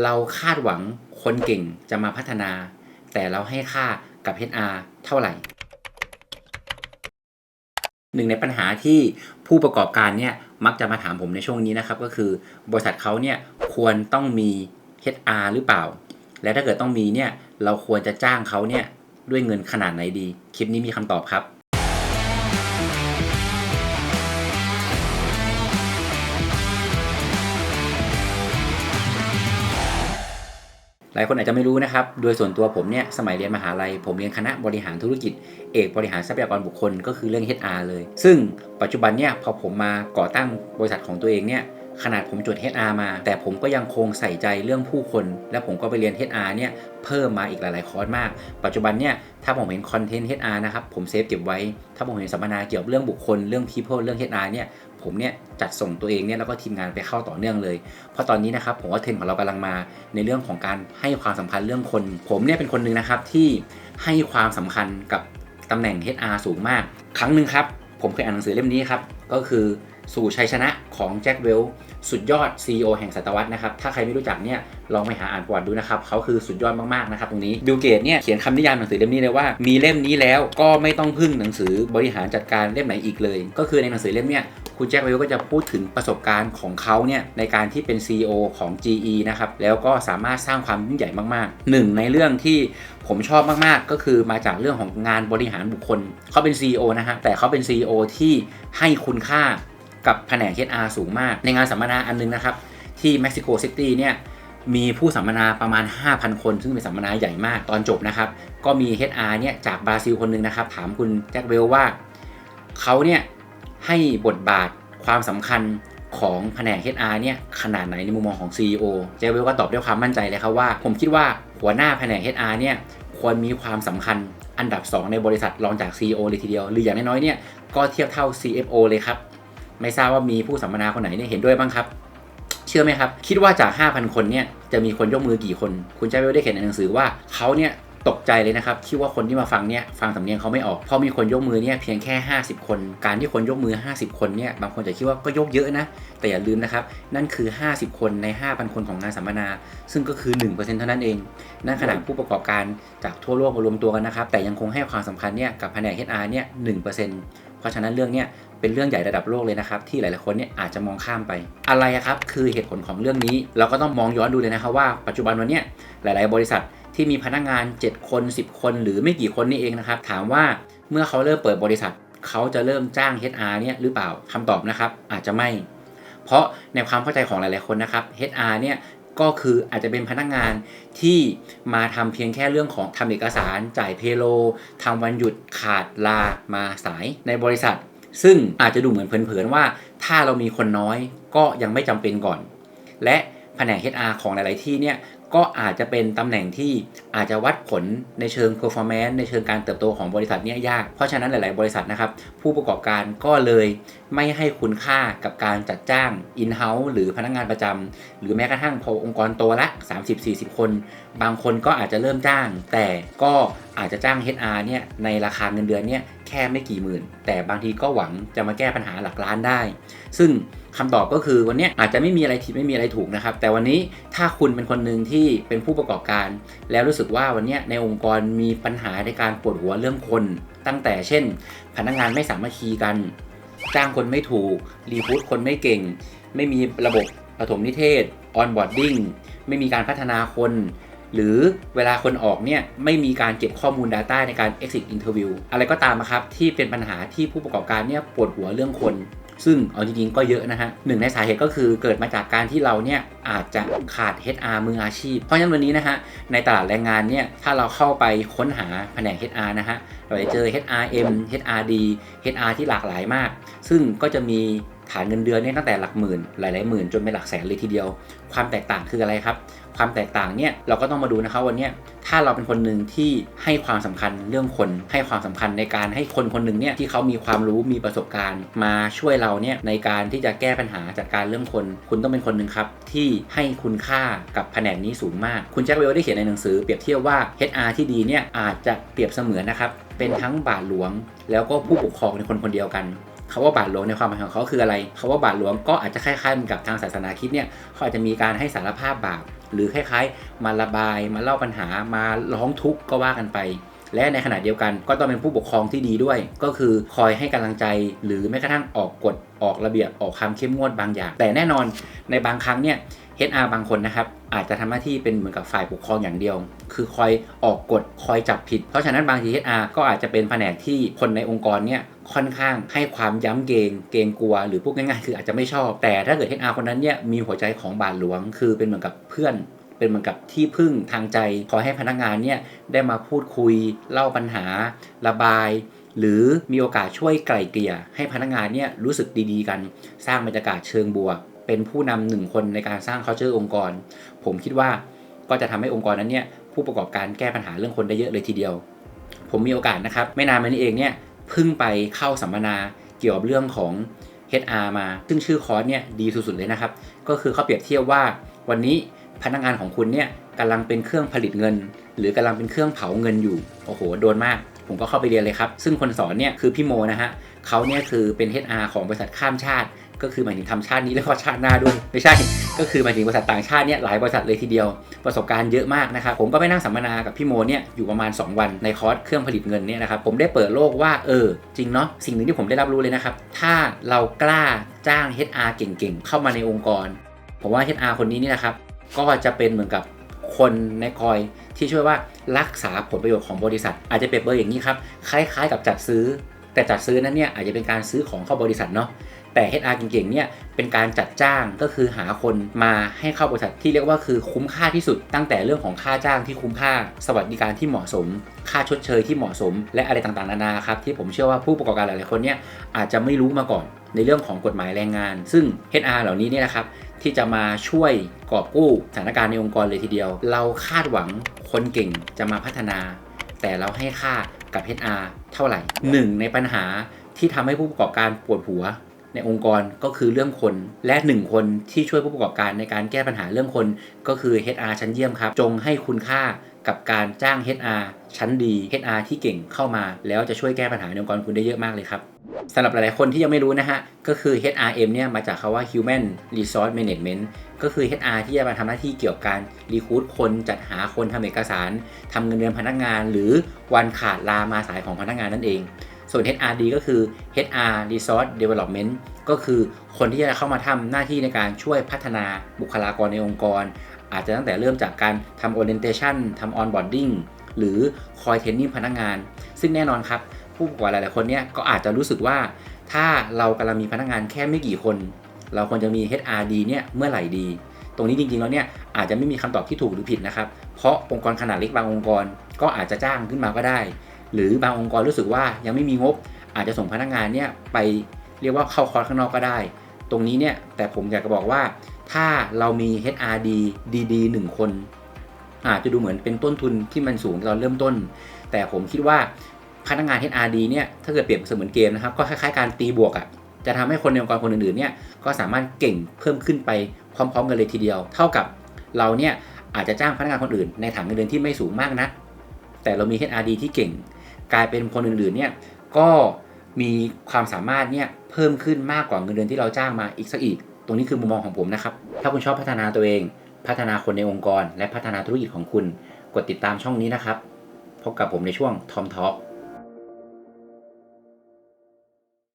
เราคาดหวังคนเก่งจะมาพัฒนา แต่เราให้ค่ากับ HR เท่าไหร่ หนึ่งในปัญหาที่ผู้ประกอบการเนี่ยมักจะมาถามผมในช่วงนี้นะครับ ก็คือบริษัทเขาเนี่ยควรต้องมี HR หรือเปล่า และถ้าเกิดต้องมีเนี่ยเราควรจะจ้างเขาเนี่ยด้วยเงินขนาดไหนดี คลิปนี้มีคำตอบครับ หลายคนอาจจะไม่รู้นะครับ โดยส่วนตัวผมเนี่ยสมัยเรียนมหาลัย ผมเรียนคณะบริหารธุรกิจ เอกบริหารทรัพยากรบุคคลก็คือเรื่อง HR เลย ซึ่งปัจจุบันเนี่ยพอผมมาก่อตั้งบริษัทของตัวเองเนี่ยขนาดผมจด HR มา แต่ผมก็ยังคงใส่ใจเรื่องผู้คน และผมก็ไปเรียน HR เนี่ยเพิ่มมาอีกหลาย ๆ คอร์สมาก ปัจจุบันเนี่ยถ้าผมเห็นคอนเทนต์ HR นะครับ ผมเซฟเก็บไว้ ถ้าผมเห็นสัมมนาเกี่ยวกับเรื่องบุคคล เรื่อง people เรื่อง HR เนี่ย ผมเนี่ยจัดส่งตัวเองเนี่ยแล้วก็ทีมงานไปเข้าต่อเนื่องเลย เพราะตอนนี้นะครับผมว่าเทรนของเรากำลังมาในเรื่องของการให้ความสำคัญเรื่องคน ผมเนี่ยเป็นคนหนึ่งนะครับที่ให้ความสำคัญกับตำแหน่ง HR สูงมาก ครั้งหนึ่งครับ ผมเคยอ่านหนังสือเล่มนี้ครับ ก็คือสู่ชัยชนะของแจ็คเวลสุดยอด CEO แห่งศตวรรษนะครับ ถ้าใครไม่รู้จักเนี่ยลองไปหาอ่านประวัติดูนะครับ เขาคือสุดยอดมากๆนะครับตรงนี้บิลเกตเนี่ยเขียนคำนิยามหนังสือเล่มนี้เลยว่า มีเล่มนี้แล้วก็ไม่ต้องพึ่งหนังสือบริหารจัดการเล่มไหนอีกเลย ก็คือในหนังสือเล่มเนี่ย คุณแจ็คเวลก็จะพูดถึงประสบการณ์ของเขาเนี่ยในการที่เป็น CEO ของ GE นะครับ แล้วก็สามารถสร้างความยิ่งใหญ่มากๆ หนึ่งในเรื่องที่ผมชอบมากๆ ก็คือมาจากเรื่องของงานบริหารบุคคล เขาเป็น CEO นะฮะ แต่เขาเป็น CEO ที่ให้คุณค่ากับแผนก HR สูงมาก ในงานสัมมนาอันนึงนะครับ ที่เม็กซิโกซิตี้เนี่ยมีผู้สัมมนาประมาณ 5,000 คน ซึ่งเป็นสัมมนาใหญ่มากตอนจบนะครับ ก็มี HR เนี่ยจากบราซิลคนหนึงนะครับ ถามคุณแจ็คเวลว่าเขาเนี่ย ให้บทบาทความสำคัญของแผนก HR เนี่ยขนาดไหนในมุมมองของ CEO แจ็คเวลก็ตอบด้วยความมั่นใจเลยครับว่า ผมคิดว่าหัวหน้าแผนก HR เนี่ยควรมีความสำคัญอันดับ 2 ในบริษัทรองจาก CEO เลยทีเดียว หรืออย่างน้อยๆเนี่ยก็เทียบเท่า CFO เลยครับ ไม่ทราบว่ามีผู้สัมมนาคนไหนเนี่ยเห็นด้วยบ้างครับ เชื่อไหมครับ คิดว่าจาก 5,000 คนเนี่ยจะมีคนยกมือกี่คน คุณแจ็คเวลได้เขียนในหนังสือว่าเขาเนี่ย ตกใจเลยนะครับคิดว่าคนที่มาฟังเนี่ยฟังสำเนียงเขาไม่ออก เพราะมีคนยกมือเนี่ยเพียงแค่ 50 คน การที่คนยกมือ 50 คนเนี่ยบางคนจะคิดว่าก็ยกเยอะนะ แต่อย่าลืมนะครับ นั่นคือ 50 คนใน 5,000 คนของงานสัมมนา ซึ่งก็คือ 1%เท่านั้นเอง นั่นขนาดผู้ประกอบการจากทั่วโลกมารวมตัวกันนะครับ แต่ยังคงให้ความสำคัญเนี่ยกับแผนก HR เนี่ย1%เพราะฉะนั้นเรื่องเนี้ยเป็นเรื่องใหญ่ระดับโลกเลยนะครับ ที่หลาย ๆ คนเนี่ยอาจจะมองข้ามไป อะไรครับคือเหตุผลของเรื่องนี้ เราก็ต้องมองย้อนดูเลยนะครับว่าปัจจุบันวันเนี้ยหลาย ๆ บริษัท ที่มีพนักงาน 7 คน 10 คน หรือไม่กี่คนนี่เองนะครับ ถามว่าเมื่อเขาเริ่มเปิดบริษัท เขาจะเริ่มจ้าง HR เนี่ยหรือเปล่าคำตอบนะครับ อาจจะไม่ เพราะในความเข้าใจของหลายๆคนนะครับ HR เนี่ยก็คืออาจจะเป็นพนักงานที่มาทำเพียงแค่เรื่องของทำเอกสาร จ่ายเพโลทำวันหยุดขาดลามาสายในบริษัท ซึ่งอาจจะดูเหมือนเผินๆว่า ถ้าเรามีคนน้อยก็ยังไม่จำเป็นก่อน และแผนก HR ของหลาย ๆ ที่เนี่ย ก็อาจจะเป็นตำแหน่งที่อาจจะวัดผลในเชิง performance ในเชิงการเติบโตของบริษัทเนี่ยยาก เพราะฉะนั้นหลาย ๆ บริษัทนะครับ ผู้ประกอบการก็เลยไม่ให้คุณค่ากับการจัดจ้าง in-house หรือพนักงานประจำหรือแม้กระทั่งพอองค์กรโตละ 30-40 คน บางคนก็อาจจะเริ่มจ้าง แต่ก็อาจจะจ้าง HR เนี่ยในราคาเงินเดือนเนี่ยแค่ไม่กี่หมื่น แต่บางทีก็หวังจะมาแก้ปัญหาหลักล้านได้ ซึ่งคำตอบก็คือวันนี้อาจจะไม่มีอะไรผิดไม่มีอะไรถูกนะครับ แต่วันนี้ถ้าคุณเป็นคนหนึ่งที่เป็นผู้ประกอบการ แล้วรู้สึกว่าวันนี้ในองค์กรมีปัญหาในการปวดหัวเรื่องคน ตั้งแต่เช่น พนักงานไม่สามัคคีกัน จ้างคนไม่ถูกรีพูดคนไม่เก่ง ไม่มีระบบปฐมนิเทศออนบอร์ดดิ้งไม่มีการพัฒนาคน หรือเวลาคนออกเนี่ยไม่มีการเก็บข้อมูล Data ในการ exit interview อะไรก็ตามนะครับ ที่เป็นปัญหาที่ผู้ประกอบการเนี่ยปวดหัวเรื่องคน ซึ่งเอาจริงๆก็เยอะนะฮะหนึ่งในสาเหตุก็คือเกิดมาจากการที่เราเนี่ยอาจจะขาด HR มืออาชีพ เพราะฉะนั้นวันนี้นะฮะในตลาดแรงงานเนี่ยถ้าเราเข้าไปค้นหาแผนก HR นะฮะเราจะเจอ HRM HRD HR ที่หลากหลายมาก ซึ่งก็จะมี ฐานเงินเดือนเนี่ยตั้งแต่หลักหมื่นหลายๆหมื่นจนเป็นหลักแสนเลยทีเดียว ความแตกต่างคืออะไรครับ ความแตกต่างเนี่ยเราก็ต้องมาดูนะครับวันนี้ถ้าเราเป็นคนหนึ่งที่ให้ความสำคัญเรื่องคนให้ความสำคัญในการให้คนคนหนึ่งเนี่ยที่เขามีความรู้มีประสบการณ์ มาช่วยเราเนี่ยในการที่จะแก้ปัญหาจัดการเรื่องคน คุณต้องเป็นคนหนึ่งครับที่ให้คุณค่ากับแผนกนี้สูงมาก คุณแจ็คเวลได้เขียนในหนังสือเปรียบเทียบว่า HR ที่ดีเนี่ยอาจจะเปรียบเสมือนนะครับเป็นทั้งบาทหลวง แล้วก็ผู้ปกครองในคนคนเดียวกัน คาว่าบาทหลวงในความหมายของเขาคืออะไรคาว่าบาทหลวงก็อาจจะคล้ายๆมือนกับทางศาสนาคิดเนี่ยเขาอาจจะมีการให้สารภาพบาปหรือคล้ายๆ มาระบาย มาเล่าปัญหามาร้องทุกข์ก็ว่ากันไป และในขณะเดียวกันก็ต้องเป็นผู้ปกครองที่ดีด้วย ก็คือคอยให้กำลังใจหรือแม้กระทั่งออกกฎ ออกระเบียบออกคำเข้มงวดบางอย่าง แต่แน่นอนในบางครั้งเนี่ย HR บางคนนะครับอาจจะทำหน้าที่เป็นเหมือนกับฝ่ายปกครองอย่างเดียว คือคอยออกกฎคอยจับผิด เพราะฉะนั้นบางที HR ก็อาจจะเป็นแผนกที่คนในองค์กรเนี่ยค่อนข้างให้ความย้ำเกรงเกรงกลัว หรือพูดง่ายๆ คืออาจจะไม่ชอบ แต่ถ้าเกิด HR คนนั้นเนี่ยมีหัวใจของบาทหลวง คือเป็นเหมือนกับเพื่อนเป็นเหมือนกับที่พึ่งทางใจคอให้พนักงานเนี่ยได้มาพูดคุย เล่าปัญหา ระบาย หรือมีโอกาสช่วยไกล่เกลี่ยให้พนักงานเนี่ยรู้สึกดีๆกัน สร้างบรรยากาศเชิงบวก เป็นผู้นำหนึ่งคนในการสร้าง culture องค์กร ผมคิดว่าก็จะทำให้องค์กรนั้นเนี่ยผู้ประกอบการแก้ปัญหาเรื่องคนได้เยอะเลยทีเดียว ผมมีโอกาสนะครับ ไม่นานมานี้เองเนี่ยเพิ่งไปเข้าสัมมนาเกี่ยวกับเรื่องของ HR มา ซึ่งชื่อคอร์สเนี่ยดีสุดๆเลยนะครับ ก็คือเขาเปรียบเทียบว่าวันนี้พนักงานของคุณเนี่ยกำลังเป็นเครื่องผลิตเงิน หรือกำลังเป็นเครื่องเผาเงินอยู่ โอ้โห โดนมาก ผมก็เข้าไปเรียนเลยครับ ซึ่งคนสอนเนี่ยคือพี่โมนะฮะเขาเนี่ยคือเป็น HR ของบริษัทข้ามชาติ ก็คือหมายถึงทำชาตินี้แล้วก็ชาติหน้าด้วย ไม่ใช่ ก็คือหมายถึงบริษัทต่างชาติเนี่ยหลายบริษัทเลยทีเดียว ประสบการณ์เยอะมากนะครับ ผมก็ไปนั่งสัมมนากับพี่โมเนี่ยอยู่ประมาณ 2 วันในคอร์สเครื่องผลิตเงินเนี่ยนะครับ ผมได้เปิดโลกว่าเออจริงเนาะ สิ่งหนึ่งที่ผมได้รับรู้เลยนะครับ ถ้าเรากล้าจ้าง HR เก่งๆ เข้ามาในองค์กร ผมว่า HR คนนี้นี่นะครับ ก็จะเป็นเหมือนกับ คนในคอยที่ช่วยว่ารักษาผลประโยชน์ของบริษัท อาจจะเปรียบเปรยอย่างนี้ครับคล้ายๆ กับจัดซื้อ แต่จัดซื้อนั้นเนี่ยอาจจะเป็นการซื้อของเข้าบริษัทเนาะแต่ HR เก่งๆ เนี่ยเป็นการจัดจ้างก็คือหาคนมาให้เข้าบริษัทที่เรียกว่าคือคุ้มค่าที่สุด ตั้งแต่เรื่องของค่าจ้างที่คุ้มค่า สวัสดิการที่เหมาะสม ค่าชดเชยที่เหมาะสม และอะไรต่างๆ นานาครับที่ผมเชื่อว่าผู้ประกอบการหลายๆคนเนี่ยอาจจะไม่รู้มาก่อนในเรื่องของกฎหมายแรงงาน ซึ่ง HR เหล่านี้เนี่ยนะครับ ที่จะมาช่วยกอบกู้สถานการณ์ในองค์กรเลยทีเดียว เราคาดหวังคนเก่งจะมาพัฒนา แต่เราให้ค่ากับ HR เท่าไหร่หนึ่งในปัญหาที่ทำให้ผู้ประกอบการปวดหัวในองค์กรก็คือเรื่องคนและหนึ่งคนที่ช่วยผู้ประกอบการในการแก้ปัญหาเรื่องคนก็คือ HR ชั้นเยี่ยมครับ จงให้คุณค่ากับการจ้าง HR ชั้นดี HR ที่เก่งเข้ามา แล้วจะช่วยแก้ปัญหาในองค์กรคุณได้เยอะมากเลยครับ สำหรับหลายๆคนที่ยังไม่รู้นะฮะ ก็คือ HRM เนี่ยมาจากคาว่า Human Resource Management ก็คือ HR ที่จะมาทำหน้าที่เกี่ยวกับการรีคูดคนจัดหาคนทำเอกสารทำเงินเดือนพนักงาน หรือวันขาดลามาสายของพนักงานนั่นเอง ส่วน HRD ก็คือ HR Resource Development ก็คือคนที่จะเข้ามาทำหน้าที่ในการช่วยพัฒนาบุคลากรในองค์กร อาจจะตั้งแต่เริ่มจากการทำ orientation ทำ onboarding หรือคอยเทรนนิ่งพนักงาน ซึ่งแน่นอนครับ ผู้ประกอบการหลายๆคนเนี่ยก็อาจจะรู้สึกว่าถ้าเรากำลังมีพนักงานแค่ไม่กี่คน เราควรจะมี HRD เนี่ยเมื่อไหร่ดี ตรงนี้จริงๆแล้วเนี่ยอาจจะไม่มีคำตอบที่ถูกหรือผิดนะครับ เพราะองค์กรขนาดเล็กบางองค์กรก็อาจจะจ้างขึ้นมาก็ได้ หรือบางองค์กรรู้สึกว่ายังไม่มีงบ อาจจะส่งพนักงานเนี่ยไปเรียกว่าเข้าคอร์สข้างนอกก็ได้ ตรงนี้เนี่ยแต่ผมอยากจะบอกว่าถ้าเรามี HRD ดีๆหนึ่งคน อาจจะดูเหมือนเป็นต้นทุนที่มันสูงตอนเริ่มต้น แต่ผมคิดว่า พนักงาน HRD เนี่ยถ้าเกิดเปรียบเสมือนเกมนะครับก็คล้ายๆการตีบวกอะ่ะจะทำให้คนในองค์กรคนอื่นๆเนี่ยก็สามารถเก่งเพิ่มขึ้นไปพร้อม ๆ กันเลยทีเดียว เท่ากับเราเนี่ยอาจจะจ้างพนักงานคนอื่น ในฐานเงินเดือนที่ไม่สูงมากนะแต่เรามี HRD ที่เก่ง กลายเป็นคนอื่นๆเนี่ยก็มีความสามารถเนี่ยเพิ่มขึ้นมากกว่าเงินเดือนที่เราจ้างมาอีกสักอีก ตรงนี้คือมุมมองของผมนะครับ ถ้าคุณชอบพัฒนาตัวเอง พัฒนาคนในองค์กร และพัฒนาธุรกิจของคุณ กดติดตามช่องนี้นะครับ พบกับผมในช่วง Tom Talk